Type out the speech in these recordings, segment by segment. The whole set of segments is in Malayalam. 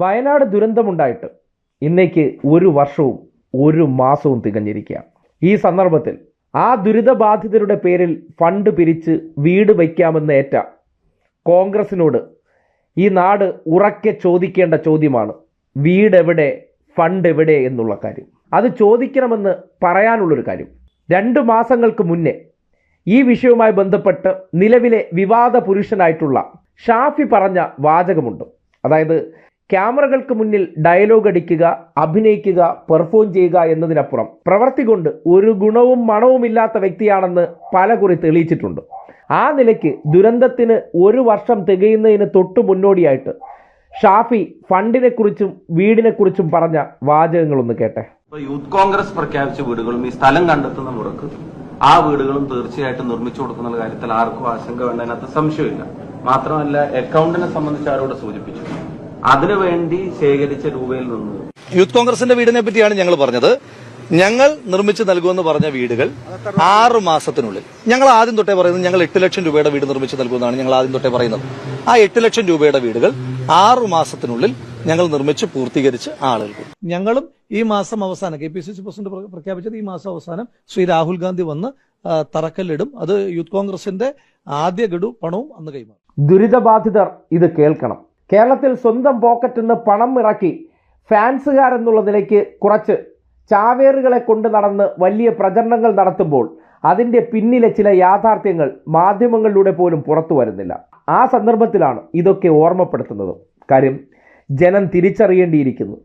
വയനാട് ദുരന്തമുണ്ടായിട്ട് ഇന്നേക്ക് ഒരു വർഷവും ഒരു മാസവും തികഞ്ഞിരിക്കുക ഈ സന്ദർഭത്തിൽ ആ ദുരിതബാധിതരുടെ പേരിൽ ഫണ്ട് പിരിച്ച് വീട് വയ്ക്കാമെന്ന് ഏറ്റ കോൺഗ്രസിനോട് ഈ നാട് ഉറക്കെ ചോദിക്കേണ്ട ചോദ്യമാണ് വീട് എവിടെ ഫണ്ട് എവിടെ എന്നുള്ള കാര്യം. അത് ചോദിക്കണമെന്ന് പറയാനുള്ളൊരു കാര്യം. രണ്ട് മാസങ്ങൾക്ക് മുന്നേ ഈ വിഷയവുമായി ബന്ധപ്പെട്ട് നിലവിലെ വിവാദ പുരുഷനായിട്ടുള്ള ഷാഫി പറഞ്ഞ വാചകമുണ്ട്. അതായത് ക്യാമറകൾക്ക് മുന്നിൽ ഡയലോഗ് അടിക്കുക അഭിനയിക്കുക പെർഫോം ചെയ്യുക എന്നതിനപ്പുറം പ്രവർത്തി കൊണ്ട് ഒരു ഗുണവും മണവുമില്ലാത്ത വ്യക്തിയാണെന്ന് പല കുറി തെളിയിച്ചിട്ടുണ്ട്. ആ നിലയ്ക്ക് ദുരന്തത്തിന് ഒരു വർഷം തികയുന്നതിന് തൊട്ടു മുന്നോടിയായിട്ട് ഷാഫി ഫണ്ടിനെക്കുറിച്ചും വീടിനെക്കുറിച്ചും വീടിനെ കുറിച്ചും പറഞ്ഞ വാചകങ്ങളൊന്ന് കേട്ടെ. യൂത്ത് കോൺഗ്രസ് പ്രഖ്യാപിച്ച വീടുകളും ഈ സ്ഥലം കണ്ടെത്തുന്ന മുറക്ക് ആ വീടുകളും തീർച്ചയായിട്ടും നിർമ്മിച്ചു കൊടുക്കുന്ന കാര്യത്തിൽ ആർക്കും ആശങ്ക വേണ്ട അതിനകത്ത് സംശയമില്ല. മാത്രമല്ല അക്കൗണ്ടിനെ സംബന്ധിച്ച് ആരോട് സൂചിപ്പിച്ചു? അതിനുവേണ്ടി ശേഖരിച്ച രൂപയിൽ നിന്ന്. യൂത്ത് കോൺഗ്രസിന്റെ വീടിനെ പറ്റിയാണ് ഞങ്ങൾ പറഞ്ഞത്. ഞങ്ങൾ നിർമ്മിച്ചു നൽകുമെന്ന് പറഞ്ഞ വീടുകൾ ആറ് മാസത്തിനുള്ളിൽ. ഞങ്ങൾ ആദ്യം തൊട്ടേ പറയുന്നത് ഞങ്ങൾ എട്ട് ലക്ഷം രൂപയുടെ വീട് നിർമ്മിച്ചു നൽകുമെന്നാണ് ഞങ്ങൾ ആദ്യം തൊട്ടേ പറയുന്നത്. ആ എട്ട് ലക്ഷം രൂപയുടെ വീടുകൾ ആറു മാസത്തിനുള്ളിൽ ഞങ്ങൾ നിർമ്മിച്ച് പൂർത്തീകരിച്ച് ആളുകൾക്ക്. ഞങ്ങളും ഈ മാസം അവസാനം K P C C president പ്ര- പ്രഖ്യാപിച്ചത് ഈ മാസം അവസാനം ശ്രീ രാഹുൽ ഗാന്ധി വന്ന് തറക്കല്ലിടും. അത് യൂത്ത് കോൺഗ്രസിന്റെ ആദ്യ ഗഡു പണവും അന്ന് കൈമാറും. ദുരിതബാധിതർ ഇത് കേൾക്കണം. കേരളത്തിൽ സ്വന്തം പോക്കറ്റിൽ നിന്ന് പണം ഇറക്കി ഫാൻസുകാരെന്നുള്ള നിലയ്ക്ക് കുറച്ച് ചാവേറുകളെ കൊണ്ട് നടന്ന് വലിയ പ്രചരണങ്ങൾ നടത്തുമ്പോൾ അതിന്റെ പിന്നിലെ ചില യാഥാർത്ഥ്യങ്ങൾ മാധ്യമങ്ങളിലൂടെ പോലും പുറത്തു വരുന്നില്ല. ആ സന്ദർഭത്തിലാണ് ഇതൊക്കെ ഓർമ്മപ്പെടുത്തുന്നത്. കാര്യം ജനം തിരിച്ചറിയേണ്ടിയിരിക്കുന്നു.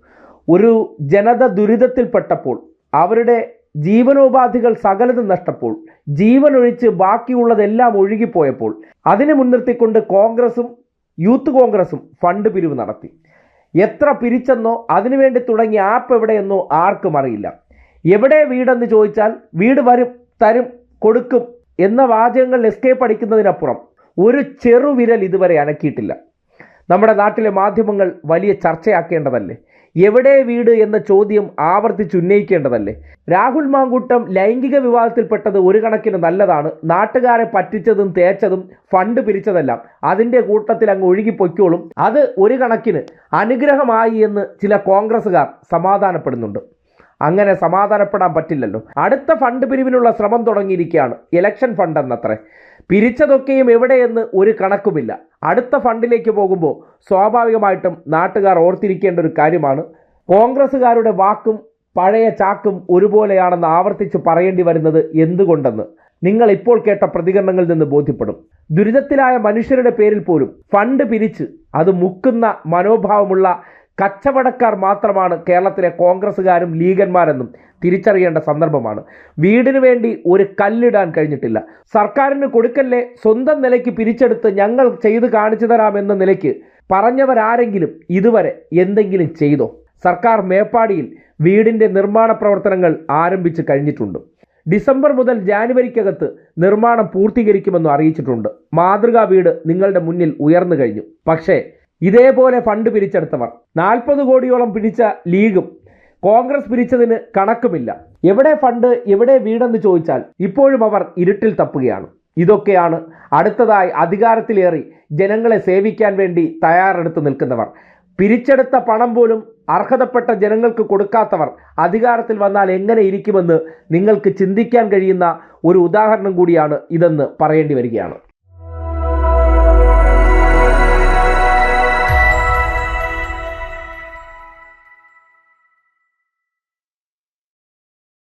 ഒരു ജനത ദുരിതത്തിൽപ്പെട്ടപ്പോൾ അവരുടെ ജീവനോപാധികൾ സകലതും നഷ്ടപ്പോൾ ജീവനൊഴിച്ച് ബാക്കിയുള്ളതെല്ലാം ഒഴുകിപ്പോയപ്പോൾ അതിനെ മുൻനിർത്തിക്കൊണ്ട് കോൺഗ്രസും യൂത്ത് കോൺഗ്രസും ഫണ്ട് പിരിവ് നടത്തി. എത്ര പിരിച്ചെന്നോ അതിനുവേണ്ടി തുടങ്ങിയ ആപ്പ് എവിടെയെന്നോ ആർക്കും അറിയില്ല. എവിടെ വീടെന്ന് ചോദിച്ചാൽ വീട് വരും തരും കൊടുക്കും എന്ന വാചകങ്ങൾ എസ്കേപ്പ് അടിക്കുന്നതിനപ്പുറം ഒരു ചെറുവിരൽ ഇതുവരെ അനക്കിയിട്ടില്ല. നമ്മുടെ നാട്ടിലെ മാധ്യമങ്ങൾ വലിയ ചർച്ചയാക്കേണ്ടതല്ലേ? എവിടെ വീട് എന്ന ചോദ്യം ആവർത്തിച്ചുന്നയിക്കേണ്ടതല്ലേ രാഹുൽ മാങ്കൂട്ടം ലൈംഗിക വിവാദത്തിൽപ്പെട്ടത് ഒരു കണക്കിന് നല്ലതാണ്. നാട്ടുകാരെ പറ്റിച്ചതും തേച്ചതും ഫണ്ട് പിരിച്ചതെല്ലാം അതിന്റെ കൂട്ടത്തിൽ അങ്ങ് ഒഴുകിപ്പൊയ്ക്കോളും. അത് ഒരു കണക്കിന് അനുഗ്രഹമായി എന്ന് ചില കോൺഗ്രസ്സുകാർ സമാധാനപ്പെടുന്നുണ്ട്. അങ്ങനെ സമാധാനപ്പെടാൻ പറ്റില്ലല്ലോ. അടുത്ത ഫണ്ട് പിരിവിനുള്ള ശ്രമം തുടങ്ങിയിരിക്കുകയാണ്. ഇലക്ഷൻ ഫണ്ട് എന്നത്രേ. പിരിച്ചതൊക്കെയും എവിടെയെന്ന് ഒരു കണക്കുമില്ല. അടുത്ത ഫണ്ടിലേക്ക് പോകുമ്പോൾ സ്വാഭാവികമായിട്ടും നാട്ടുകാർ ഓർത്തിരിക്കേണ്ട ഒരു കാര്യമാണ്. കോൺഗ്രസ്സുകാരുടെ വാക്കും പഴയ ചാക്കും ഒരുപോലെയാണെന്ന് ആവർത്തിച്ച് പറയേണ്ടി വരുന്നത് എന്തുകൊണ്ടെന്ന്. നിങ്ങൾ ഇപ്പോൾ കേട്ട പ്രതികരണങ്ങളിൽ നിന്ന് ബോധ്യപ്പെടും. ദുരിതത്തിലായ മനുഷ്യരുടെ പേരിൽ പോലും ഫണ്ട് പിരിച്ച് അത് മുക്കുന്ന മനോഭാവമുള്ള കച്ചവടക്കാർ മാത്രമാണ് കേരളത്തിലെ കോൺഗ്രസ്സുകാരും ലീഗന്മാരെന്നും തിരിച്ചറിയേണ്ട സന്ദർഭമാണ്. വീടിനു വേണ്ടി ഒരു കല്ലിടാൻ കഴിഞ്ഞിട്ടില്ല. സർക്കാരിന് കൊടുക്കല്ലേ സ്വന്തം നിലയ്ക്ക് പിരിച്ചെടുത്ത് ഞങ്ങൾ ചെയ്തു കാണിച്ചു തരാമെന്ന നിലയ്ക്ക് പറഞ്ഞവരാരെങ്കിലും ഇതുവരെ എന്തെങ്കിലും ചെയ്തോ? സർക്കാർ മേപ്പാടിയിൽ വീടിന്റെ നിർമ്മാണ പ്രവർത്തനങ്ങൾ ആരംഭിച്ചു കഴിഞ്ഞിട്ടുണ്ട്. ഡിസംബർ മുതൽ ജാനുവരിക്കകത്ത് നിർമ്മാണം പൂർത്തീകരിക്കുമെന്ന് അറിയിച്ചിട്ടുണ്ട്. മാതൃകാ വീട് നിങ്ങളുടെ മുന്നിൽ ഉയർന്നു കഴിഞ്ഞു. പക്ഷേ ഇതേപോലെ ഫണ്ട് പിരിച്ചെടുത്തവർ. നാൽപ്പത് കോടിയോളം പിരിച്ച ലീഗും കോൺഗ്രസ് പിരിച്ചതിന് കണക്കുമില്ല. എവിടെ ഫണ്ട് എവിടെ വീടെന്ന് ചോദിച്ചാൽ ഇപ്പോഴും അവർ ഇരുട്ടിൽ തപ്പുകയാണ്. ഇതൊക്കെയാണ് അടുത്തതായി അധികാരത്തിലേറി ജനങ്ങളെ സേവിക്കാൻ വേണ്ടി തയ്യാറെടുത്ത് നിൽക്കുന്നവർ. പിരിച്ചെടുത്ത പണം പോലും അർഹതപ്പെട്ട ജനങ്ങൾക്ക് കൊടുക്കാത്തവർ അധികാരത്തിൽ വന്നാൽ എങ്ങനെ ഇരിക്കുമെന്ന് നിങ്ങൾക്ക് ചിന്തിക്കാൻ കഴിയുന്ന ഒരു ഉദാഹരണം കൂടിയാണ് ഇതെന്ന് പറയേണ്ടി വരികയാണ്.